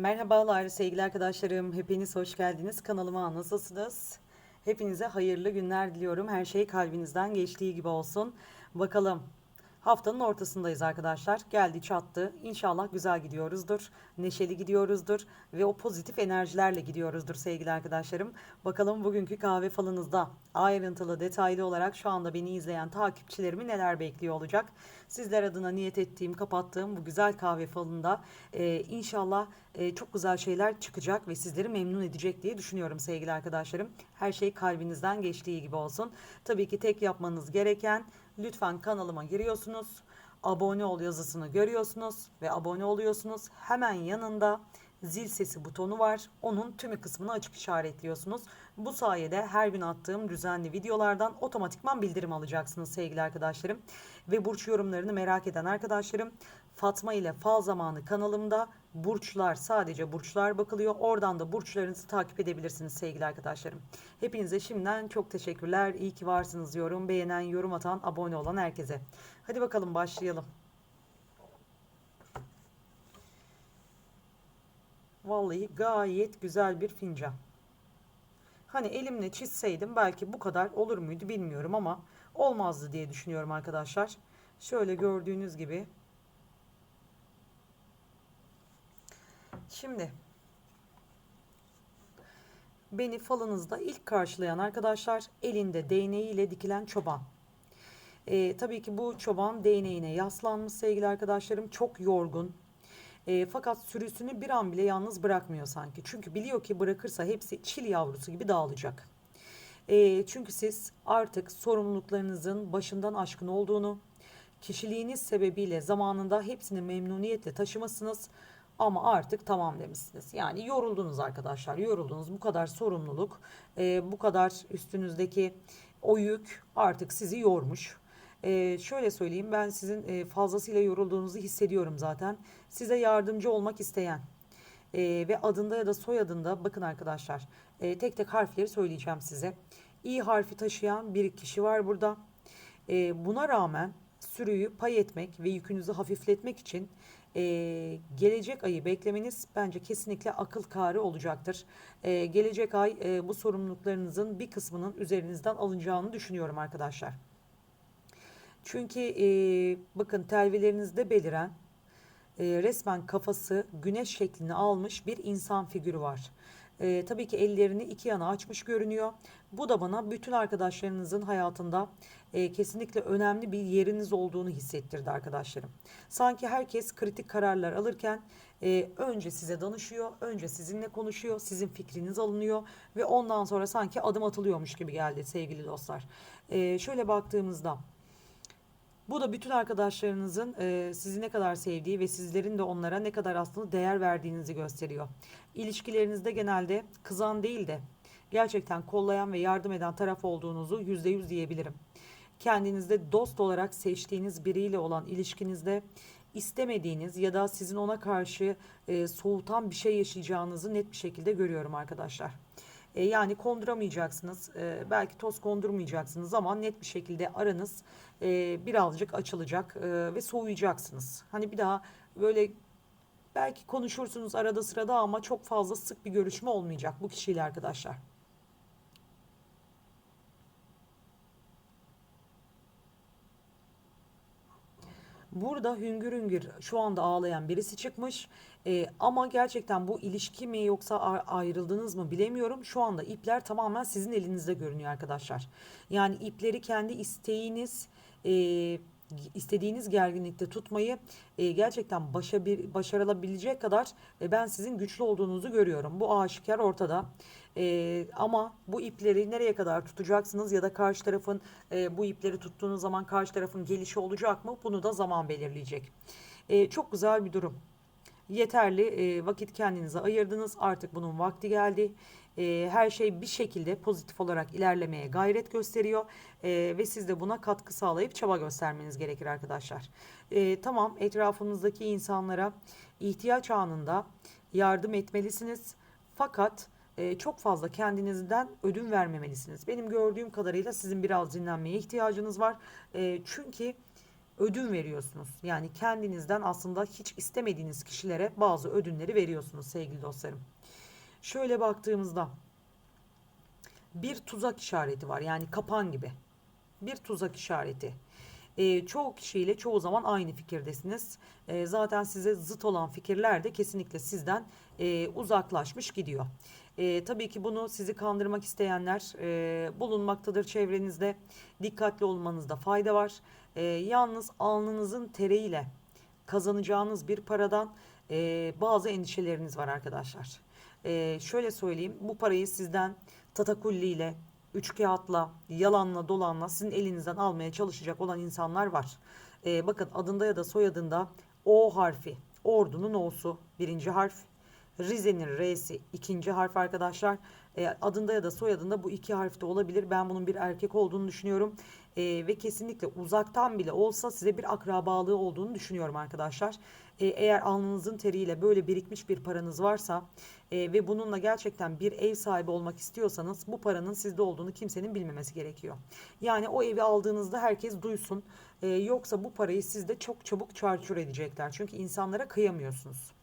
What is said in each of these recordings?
Merhabalar sevgili arkadaşlarım. Hepiniz hoş geldiniz. Kanalıma nasılsınız? Hepinize hayırlı günler diliyorum. Her şey kalbinizden geçtiği gibi olsun. Bakalım haftanın ortasındayız arkadaşlar. Geldi çattı. İnşallah güzel gidiyoruzdur. Neşeli gidiyoruzdur. Ve o pozitif enerjilerle gidiyoruzdur sevgili arkadaşlarım. Bakalım bugünkü kahve falınızda ayrıntılı detaylı olarak şu anda beni izleyen takipçilerimi neler bekliyor olacak. Sizler adına niyet ettiğim, kapattığım bu güzel kahve falında e, inşallah e, çok güzel şeyler çıkacak ve sizleri memnun edecek diye düşünüyorum sevgili arkadaşlarım. Her şey kalbinizden geçtiği gibi olsun. Tabii ki tek yapmanız gereken lütfen kanalıma giriyorsunuz. Abone ol yazısını görüyorsunuz ve abone oluyorsunuz. Hemen yanında zil sesi butonu var. Onun tümü kısmını açık işaretliyorsunuz. Bu sayede her gün attığım düzenli videolardan otomatikman bildirim alacaksınız sevgili arkadaşlarım. Ve burç yorumlarını merak eden arkadaşlarım Fatma ile Fal Zamanı kanalımda burçlar sadece burçlar bakılıyor. Oradan da burçlarınızı takip edebilirsiniz sevgili arkadaşlarım. Hepinize şimdiden çok teşekkürler. İyi ki varsınız diyorum. Beğenen, yorum atan, abone olan herkese. Hadi bakalım başlayalım. Vallahi gayet güzel bir fincan. Hani elimle çizseydim belki bu kadar olur muydu bilmiyorum ama olmazdı diye düşünüyorum arkadaşlar. Şöyle gördüğünüz gibi. Şimdi beni falınızda ilk karşılayan arkadaşlar elinde değneğiyle dikilen çoban. Ee, tabii ki bu çoban değneğine yaslanmış sevgili arkadaşlarım. Çok yorgun, e, fakat sürüsünü bir an bile yalnız bırakmıyor sanki. Çünkü biliyor ki bırakırsa hepsi çil yavrusu gibi dağılacak. E, çünkü siz artık sorumluluklarınızın başından aşkın olduğunu, kişiliğiniz sebebiyle zamanında hepsini memnuniyetle taşımasınız. Ama artık tamam demişsiniz. Yani yoruldunuz arkadaşlar. Yoruldunuz. Bu kadar sorumluluk, e, bu kadar üstünüzdeki o yük artık sizi yormuş. Ee, şöyle söyleyeyim ben sizin e, fazlasıyla yorulduğunuzu hissediyorum zaten. Size yardımcı olmak isteyen e, ve adında ya da soyadında bakın arkadaşlar e, tek tek harfleri söyleyeceğim size. İ harfi taşıyan bir kişi var burada. E, buna rağmen sürüyü pay etmek ve yükünüzü hafifletmek için e, gelecek ayı beklemeniz bence kesinlikle akıl kârı olacaktır. E, gelecek ay e, bu sorumluluklarınızın bir kısmının üzerinizden alınacağını düşünüyorum arkadaşlar. Çünkü e, bakın telvilerinizde beliren e, resmen kafası güneş şeklini almış bir insan figürü var. E, tabii ki ellerini iki yana açmış görünüyor. Bu da bana bütün arkadaşlarınızın hayatında e, kesinlikle önemli bir yeriniz olduğunu hissettirdi arkadaşlarım. Sanki herkes kritik kararlar alırken e, önce size danışıyor, önce sizinle konuşuyor, sizin fikriniz alınıyor ve ondan sonra sanki adım atılıyormuş gibi geldi sevgili dostlar. E, şöyle baktığımızda bu da bütün arkadaşlarınızın e, sizi ne kadar sevdiği ve sizlerin de onlara ne kadar aslında değer verdiğinizi gösteriyor. İlişkilerinizde genelde kızan değil de gerçekten kollayan ve yardım eden taraf olduğunuzu yüzde yüz diyebilirim. Kendinizde dost olarak seçtiğiniz biriyle olan ilişkinizde istemediğiniz ya da sizin ona karşı e, soğutan bir şey yaşayacağınızı net bir şekilde görüyorum arkadaşlar. E, yani konduramayacaksınız. E, belki toz kondurmayacaksınız ama net bir şekilde aranız e, birazcık açılacak e, ve soğuyacaksınız. Hani bir daha böyle belki konuşursunuz arada sırada ama çok fazla sık bir görüşme olmayacak bu kişiyle arkadaşlar. Burada hüngür hüngür şu anda ağlayan birisi çıkmış. Ee, ama gerçekten bu ilişki mi yoksa ayrıldınız mı bilemiyorum. Şu anda ipler tamamen sizin elinizde görünüyor arkadaşlar. Yani ipleri kendi isteğiniz, e, istediğiniz gerginlikte tutmayı e, gerçekten başa bir, başarılabilecek kadar e, ben sizin güçlü olduğunuzu görüyorum. Bu aşikar ortada. E, ama bu ipleri nereye kadar tutacaksınız ya da karşı tarafın e, bu ipleri tuttuğunuz zaman karşı tarafın gelişi olacak mı? Bunu da zaman belirleyecek. E, çok güzel bir durum. Yeterli e, vakit kendinize ayırdınız. Artık bunun vakti geldi. E, her şey bir şekilde pozitif olarak ilerlemeye gayret gösteriyor. E, ve siz de buna katkı sağlayıp çaba göstermeniz gerekir arkadaşlar. E, tamam etrafınızdaki insanlara ihtiyaç anında yardım etmelisiniz. Fakat e, çok fazla kendinizden ödün vermemelisiniz. Benim gördüğüm kadarıyla sizin biraz dinlenmeye ihtiyacınız var. Çünkü ödün veriyorsunuz. Yani kendinizden aslında hiç istemediğiniz kişilere bazı ödünleri veriyorsunuz sevgili dostlarım. Şöyle baktığımızda bir tuzak işareti var. Yani kapan gibi. Bir tuzak işareti. E, çoğu kişiyle çoğu zaman aynı fikirdesiniz. E, zaten size zıt olan fikirler de kesinlikle sizden e, uzaklaşmış gidiyor. E, tabii ki bunu sizi kandırmak isteyenler e, bulunmaktadır çevrenizde. Dikkatli olmanızda fayda var. E, yalnız alnınızın teriyle kazanacağınız bir paradan e, bazı endişeleriniz var arkadaşlar. E, şöyle söyleyeyim bu parayı sizden tatakulliyle, üç kağıtla, yalanla, dolanla sizin elinizden almaya çalışacak olan insanlar var. E, bakın adında ya da soyadında O harfi, ordunun O'su birinci harf, Rize'nin R'si ikinci harf arkadaşlar. E, adında ya da soyadında bu iki harfte olabilir. Ben bunun bir erkek olduğunu düşünüyorum. E, ve kesinlikle uzaktan bile olsa size bir akrabalığı olduğunu düşünüyorum arkadaşlar. E, eğer alnınızın teriyle böyle birikmiş bir paranız varsa e, ve bununla gerçekten bir ev sahibi olmak istiyorsanız bu paranın sizde olduğunu kimsenin bilmemesi gerekiyor. Yani o evi aldığınızda herkes duysun. E, yoksa bu parayı sizde çok çabuk çarçur edecekler. Çünkü insanlara kıyamıyorsunuz.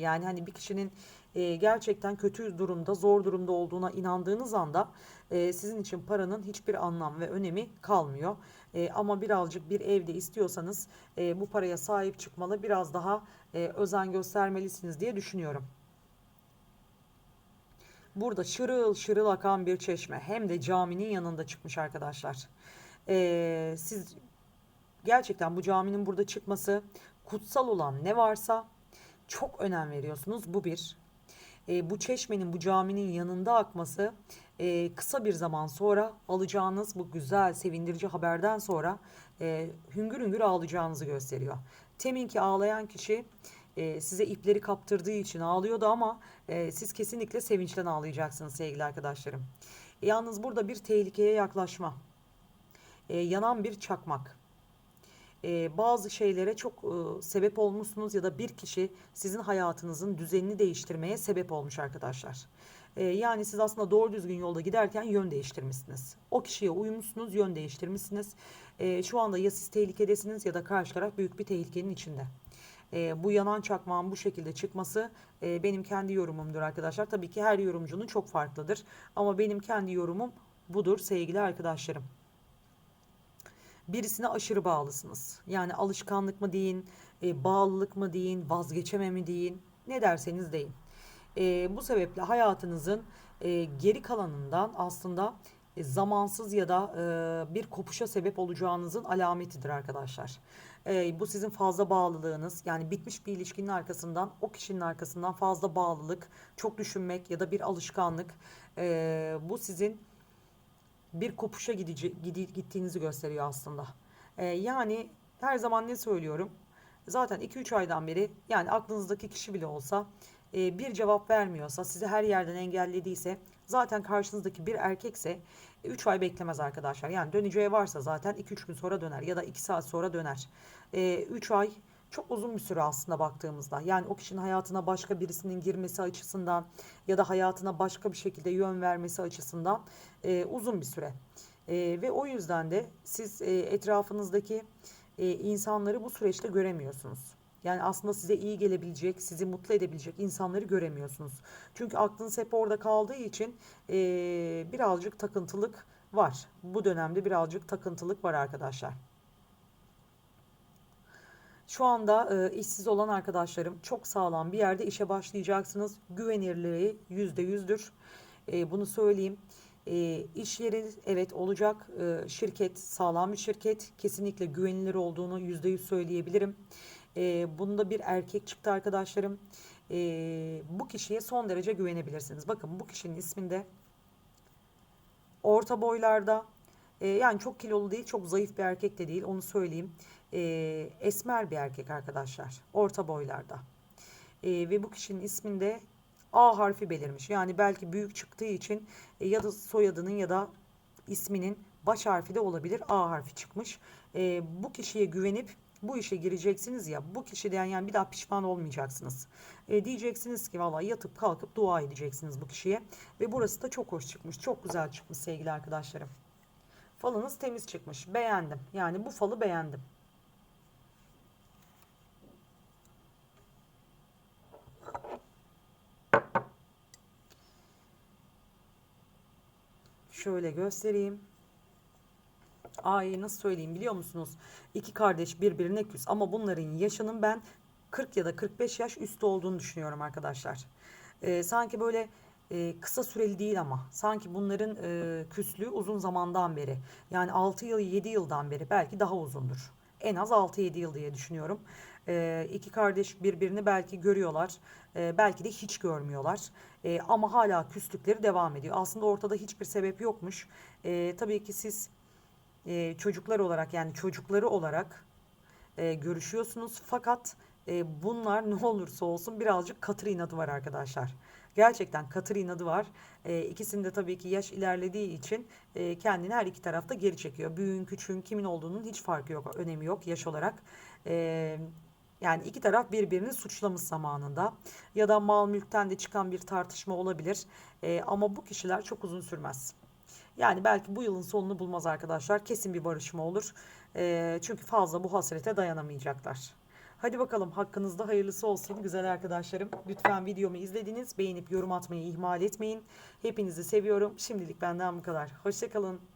Yani hani bir kişinin e, gerçekten kötü durumda, zor durumda olduğuna inandığınız anda e, sizin için paranın hiçbir anlam ve önemi kalmıyor. E, ama birazcık bir evde istiyorsanız e, bu paraya sahip çıkmalı, biraz daha e, özen göstermelisiniz diye düşünüyorum. Burada şırıl şırıl akan bir çeşme hem de caminin yanında çıkmış arkadaşlar. E, siz gerçekten bu caminin burada çıkması kutsal olan ne varsa çok önem veriyorsunuz. Bu bir. E, bu çeşmenin, bu caminin yanında akması e, kısa bir zaman sonra alacağınız bu güzel, sevindirici haberden sonra e, hüngür hüngür ağlayacağınızı gösteriyor. Teminki ağlayan kişi e, size ipleri kaptırdığı için ağlıyordu ama e, siz kesinlikle sevinçten ağlayacaksınız sevgili arkadaşlarım. Yalnız burada bir tehlikeye yaklaşma. E, yanan bir çakmak e, bazı şeylere çok e, sebep olmuşsunuz ya da bir kişi sizin hayatınızın düzenini değiştirmeye sebep olmuş arkadaşlar. E, yani siz aslında doğru düzgün yolda giderken yön değiştirmişsiniz. O kişiye uymuşsunuz, yön değiştirmişsiniz. E, şu anda ya siz tehlikedesiniz ya da karşı taraf büyük bir tehlikenin içinde. E, bu yanan çakmağın bu şekilde çıkması e, benim kendi yorumumdur arkadaşlar. Tabii ki her yorumcunun çok farklıdır. Ama benim kendi yorumum budur sevgili arkadaşlarım birisine aşırı bağlısınız. Yani alışkanlık mı deyin, e, bağlılık mı deyin, vazgeçeme mi deyin, ne derseniz deyin. E, bu sebeple hayatınızın e, geri kalanından aslında e, zamansız ya da e, bir kopuşa sebep olacağınızın alametidir arkadaşlar. E, bu sizin fazla bağlılığınız yani bitmiş bir ilişkinin arkasından o kişinin arkasından fazla bağlılık, çok düşünmek ya da bir alışkanlık e, bu sizin bir kopuşa gidici, gidi, gittiğinizi gösteriyor aslında. Ee, yani her zaman ne söylüyorum? Zaten 2-3 aydan beri yani aklınızdaki kişi bile olsa e, bir cevap vermiyorsa, sizi her yerden engellediyse zaten karşınızdaki bir erkekse 3 ay beklemez arkadaşlar. Yani döneceği varsa zaten 2-3 gün sonra döner ya da 2 saat sonra döner. 3 e, ay çok uzun bir süre aslında baktığımızda. Yani o kişinin hayatına başka birisinin girmesi açısından ya da hayatına başka bir şekilde yön vermesi açısından e, uzun bir süre. E, ve o yüzden de siz e, etrafınızdaki e, insanları bu süreçte göremiyorsunuz. Yani aslında size iyi gelebilecek, sizi mutlu edebilecek insanları göremiyorsunuz. Çünkü aklınız hep orada kaldığı için e, birazcık takıntılık var. Bu dönemde birazcık takıntılık var arkadaşlar. Şu anda e, işsiz olan arkadaşlarım çok sağlam bir yerde işe başlayacaksınız. Güvenirliği yüzde yüzdür. E, bunu söyleyeyim. E, iş yeri evet olacak. E, şirket sağlam bir şirket. Kesinlikle güvenilir olduğunu yüzde yüz söyleyebilirim. E, bunda bir erkek çıktı arkadaşlarım. E, bu kişiye son derece güvenebilirsiniz. Bakın bu kişinin isminde orta boylarda e, yani çok kilolu değil çok zayıf bir erkek de değil onu söyleyeyim e, esmer bir erkek arkadaşlar. Orta boylarda. E, ve bu kişinin isminde A harfi belirmiş. Yani belki büyük çıktığı için e, ya da soyadının ya da isminin baş harfi de olabilir. A harfi çıkmış. E, bu kişiye güvenip bu işe gireceksiniz ya bu kişiden yani bir daha pişman olmayacaksınız. E, diyeceksiniz ki vallahi yatıp kalkıp dua edeceksiniz bu kişiye. Ve burası da çok hoş çıkmış. Çok güzel çıkmış sevgili arkadaşlarım. Falınız temiz çıkmış. Beğendim. Yani bu falı beğendim. Şöyle göstereyim. Ay nasıl söyleyeyim biliyor musunuz? İki kardeş birbirine küs ama bunların yaşının ben 40 ya da 45 yaş üstü olduğunu düşünüyorum arkadaşlar. Ee, sanki böyle e, kısa süreli değil ama sanki bunların e, küslüğü uzun zamandan beri yani 6 yıl 7 yıldan beri belki daha uzundur. En az 6-7 yıl diye düşünüyorum. Ee, iki kardeş birbirini belki görüyorlar, e, belki de hiç görmüyorlar. E, ama hala küslükleri devam ediyor. Aslında ortada hiçbir sebep yokmuş. E, tabii ki siz e, çocuklar olarak yani çocukları olarak e, görüşüyorsunuz. Fakat e, bunlar ne olursa olsun birazcık katır inadı var arkadaşlar. Gerçekten katır inadı var. E, ikisinde tabii ki yaş ilerlediği için e, kendini her iki tarafta geri çekiyor. Büyüğün küçüğün kimin olduğunun hiç farkı yok, önemi yok yaş olarak. E, yani iki taraf birbirini suçlamış zamanında ya da mal mülkten de çıkan bir tartışma olabilir. E, ama bu kişiler çok uzun sürmez. Yani belki bu yılın sonunu bulmaz arkadaşlar. Kesin bir barışma olur. Ee, çünkü fazla bu hasrete dayanamayacaklar. Hadi bakalım hakkınızda hayırlısı olsun güzel arkadaşlarım. Lütfen videomu izlediniz. Beğenip yorum atmayı ihmal etmeyin. Hepinizi seviyorum. Şimdilik benden bu kadar. Hoşçakalın.